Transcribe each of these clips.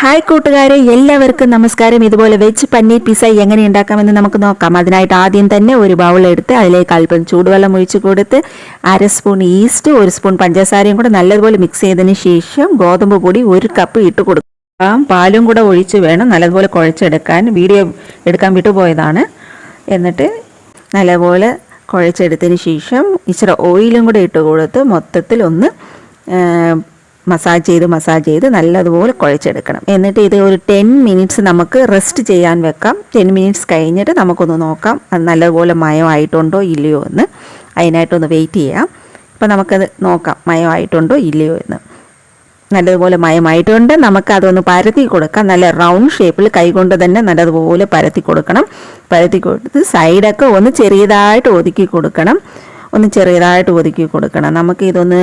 Hi കൂട്ടുകാരെ എല്ലാവർക്കും നമസ്കാരം. ഇതുപോലെ വെച്ച് പന്നീർ പിസ എങ്ങനെ ഉണ്ടാക്കാമെന്ന് നമുക്ക് നോക്കാം. അതിനായിട്ട് ആദ്യം തന്നെ ഒരു ബൗൾ എടുത്ത് അതിലേക്ക് അല്പം ചൂടുവെള്ളം ഒഴിച്ച് കൊടുത്ത് അര സ്പൂൺ ഈസ്റ്റ് ഒരു സ്പൂൺ പഞ്ചസാരയും കൂടെ നല്ലതുപോലെ മിക്സ് ചെയ്തതിന് ശേഷം ഗോതമ്പ് പൊടി ഒരു കപ്പ് ഇട്ട് കൊടുക്കാം. പാലും കൂടെ ഒഴിച്ച് വേണം നല്ലതുപോലെ കുഴച്ചെടുക്കാൻ. വീഡിയോ എടുക്കാൻ വിട്ടുപോയതാണ്. എന്നിട്ട് നല്ലപോലെ കുഴച്ചെടുത്തതിന് ശേഷം ഇച്ചിരി ഓയിലും കൂടെ ഇട്ട് കൊടുത്ത് മൊത്തത്തിൽ ഒന്ന് മസാജ് ചെയ്ത് മസാജ് ചെയ്ത് നല്ലതുപോലെ കുഴച്ചെടുക്കണം. എന്നിട്ട് ഇത് ഒരു ടെൻ മിനിറ്റ്സ് നമുക്ക് റെസ്റ്റ് ചെയ്യാൻ വെക്കാം. ടെൻ മിനിറ്റ്സ് കഴിഞ്ഞിട്ട് നമുക്കൊന്ന് നോക്കാം. അത് നല്ലതുപോലെ മയമായിട്ടുണ്ടോ ഇല്ലയോ എന്ന്. അതിനായിട്ടൊന്ന് വെയിറ്റ് ചെയ്യാം. അപ്പോൾ നമുക്കത് നോക്കാം. മയമായിട്ടുണ്ടോ ഇല്ലയോ എന്ന്. നല്ലതുപോലെ മയമായിട്ടുണ്ട്. നമുക്ക് അതൊന്ന് പരത്തി കൊടുക്കാം. നല്ല റൗണ്ട് ഷേപ്പിൽ കൈകൊണ്ട് തന്നെ നല്ലതുപോലെ പരത്തി കൊടുക്കണം. പരത്തി കൊടുത്ത് സൈഡൊക്കെ ഒന്ന് ചെറിയതായിട്ട് ഒതുക്കി കൊടുക്കണം. ഒന്ന് ചെറിയതായിട്ട് ഒതുക്കി കൊടുക്കണം. നമുക്ക് ഇതൊന്ന്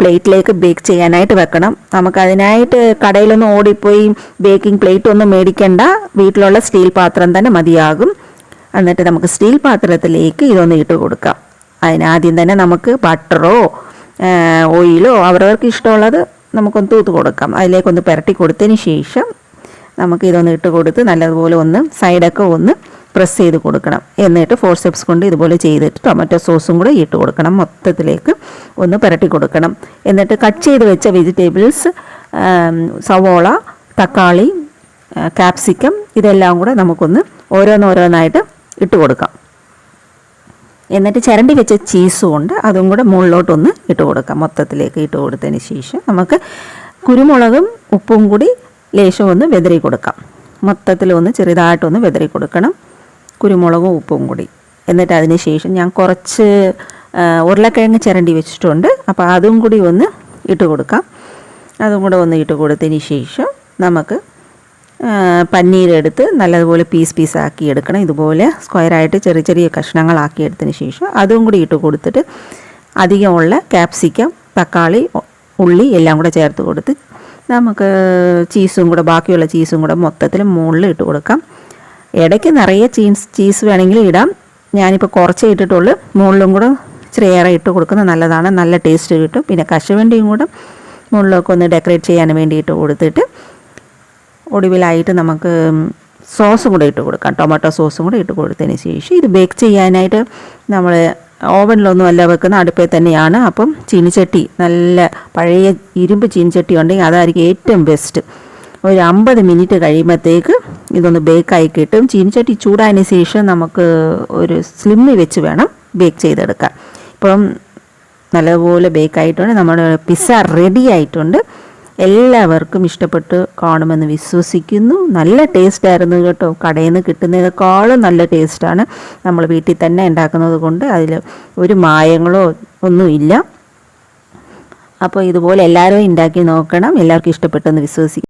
പ്ലേറ്റിലേക്ക് ബേക്ക് ചെയ്യാനായിട്ട് വെക്കണം. നമുക്കതിനായിട്ട് കടയിലൊന്നും ഓടിപ്പോയി ബേക്കിംഗ് പ്ലേറ്റ് ഒന്നും മേടിക്കേണ്ട. വീട്ടിലുള്ള സ്റ്റീൽ പാത്രം തന്നെ മതിയാകും. എന്നിട്ട് നമുക്ക് സ്റ്റീൽ പാത്രത്തിലേക്ക് ഇതൊന്ന് ഇട്ട് കൊടുക്കാം. അതിനാദ്യം തന്നെ നമുക്ക് ബട്ടറോ ഓയിലോ അവരവർക്ക് ഇഷ്ടമുള്ളത് നമുക്കൊന്ന് തൂത്ത് കൊടുക്കാം. അതിലേക്കൊന്ന് പുരട്ടി കൊടുത്തതിന് ശേഷം നമുക്ക് ഇതൊന്ന് ഇട്ട് കൊടുത്ത് നല്ലതുപോലെ ഒന്ന് സൈഡൊക്കെ ഒന്ന് പ്രസ് ചെയ്ത് കൊടുക്കണം. എന്നിട്ട് ഫോർ സ്റ്റെപ്സ് കൊണ്ട് ഇതുപോലെ ചെയ്തിട്ട് ടൊമാറ്റോ സോസും കൂടെ ഇട്ട് കൊടുക്കണം. മൊത്തത്തിലേക്ക് ഒന്ന് പുരട്ടി കൊടുക്കണം. എന്നിട്ട് കട്ട് ചെയ്ത് വെച്ച വെജിറ്റബിൾസ് സവോള തക്കാളി കാപ്സിക്കം ഇതെല്ലാം കൂടെ നമുക്കൊന്ന് ഓരോന്നോരോന്നായിട്ട് ഇട്ട് കൊടുക്കാം. എന്നിട്ട് ചിരണ്ടി വെച്ച ചീസും ഉണ്ട് അതും കൂടെ മുകളിലോട്ടൊന്ന് ഇട്ട് കൊടുക്കാം. മൊത്തത്തിലേക്ക് ഇട്ട് കൊടുത്തതിന് ശേഷം നമുക്ക് കുരുമുളകും ഉപ്പും കൂടി ലേശം ഒന്ന് വെതറി കൊടുക്കാം. മൊത്തത്തിൽ ഒന്ന് ചെറുതായിട്ടൊന്ന് വെതറി കൊടുക്കണം. കുരുമുളകും ഉപ്പും കൂടി. എന്നിട്ട് അതിന് ശേഷം ഞാൻ കുറച്ച് ഉരുളക്കിഴങ്ങ് ചിരണ്ടി വെച്ചിട്ടുണ്ട്. അപ്പോൾ അതും കൂടി ഒന്ന് ഇട്ട് കൊടുക്കാം. അതും കൂടെ ഒന്ന് ഇട്ട് കൊടുത്തതിന് ശേഷം നമുക്ക് പന്നീരെടുത്ത് നല്ലതുപോലെ പീസ് പീസ് ആക്കി എടുക്കണം. ഇതുപോലെ സ്ക്വയറായിട്ട് ചെറിയ ചെറിയ കഷ്ണങ്ങളാക്കി എടുത്തതിന് ശേഷം അതും കൂടി ഇട്ട് കൊടുത്തിട്ട് അധികമുള്ള ക്യാപ്സിക്കം തക്കാളി ഉള്ളി എല്ലാം കൂടെ ചേർത്ത് കൊടുത്ത് നമുക്ക് ചീസും കൂടെ ബാക്കിയുള്ള ചീസും കൂടെ മൊത്തത്തിൽ മുകളിൽ ഇട്ട് കൊടുക്കാം. ഇടയ്ക്ക് നിറയെ ചീസ് ചീസ് വേണമെങ്കിൽ ഇടാം. ഞാനിപ്പോൾ കുറച്ചേ ഇട്ടിട്ടുള്ളൂ. മുകളിലും കൂടെ ഇച്ചിരി ഏറെ ഇട്ട് കൊടുക്കുന്നത് നല്ലതാണ്. നല്ല ടേസ്റ്റ് കിട്ടും. പിന്നെ കശുവണ്ടിയും കൂടെ മുകളിലൊക്കെ ഒന്ന് ഡെക്കറേറ്റ് ചെയ്യാൻ വേണ്ടിയിട്ട് കൊടുത്തിട്ട് ഒടുവിലായിട്ട് നമുക്ക് സോസും കൂടെ ഇട്ട് കൊടുക്കാം. ടൊമാറ്റോ സോസും കൂടെ ഇട്ട് കൊടുത്തതിന് ശേഷം ഇത് ബേക്ക് ചെയ്യാനായിട്ട് നമ്മൾ ഓവനിലൊന്നും അല്ല വെക്കുന്ന അടുപ്പേ തന്നെയാണ്. അപ്പം ചീനിച്ചട്ടി നല്ല പഴയ ഇരുമ്പ് ചീനിച്ചട്ടി ഉണ്ടെങ്കിൽ അതായിരിക്കും ഏറ്റവും ബെസ്റ്റ് ഒരു അമ്പത് മിനിറ്റ് കഴിയുമ്പോഴത്തേക്ക് ഇതൊന്ന് ബേക്കായി കിട്ടും ചീനിച്ചട്ടി ചൂടായതിന് ശേഷം നമുക്ക് ഒരു സ്ലിമ്മി വെച്ച് വേണം ബേക്ക് ചെയ്തെടുക്കാൻ. ഇപ്പം നല്ലപോലെ ബേക്കായിട്ടുണ്ട് നമ്മുടെ പിസ്സ റെഡി ആയിട്ടുണ്ട്. എല്ലാവർക്കും ഇഷ്ടപ്പെട്ട് കാണുമെന്ന് വിശ്വസിക്കുന്നു. നല്ല ടേസ്റ്റ് ആയിരുന്നു കേട്ടോ. കടയിൽ നിന്ന് കിട്ടുന്നതിനേക്കാളും നല്ല ടേസ്റ്റാണ് നമ്മൾ വീട്ടിൽ തന്നെ ഉണ്ടാക്കുന്നത് കൊണ്ട് അതിൽ ഒരു മായങ്ങളോ ഒന്നുമില്ല അപ്പോൾ ഇതുപോലെ എല്ലാവരും ഉണ്ടാക്കി നോക്കണം. എല്ലാവർക്കും ഇഷ്ടപ്പെട്ടെന്ന് വിശ്വസിക്കും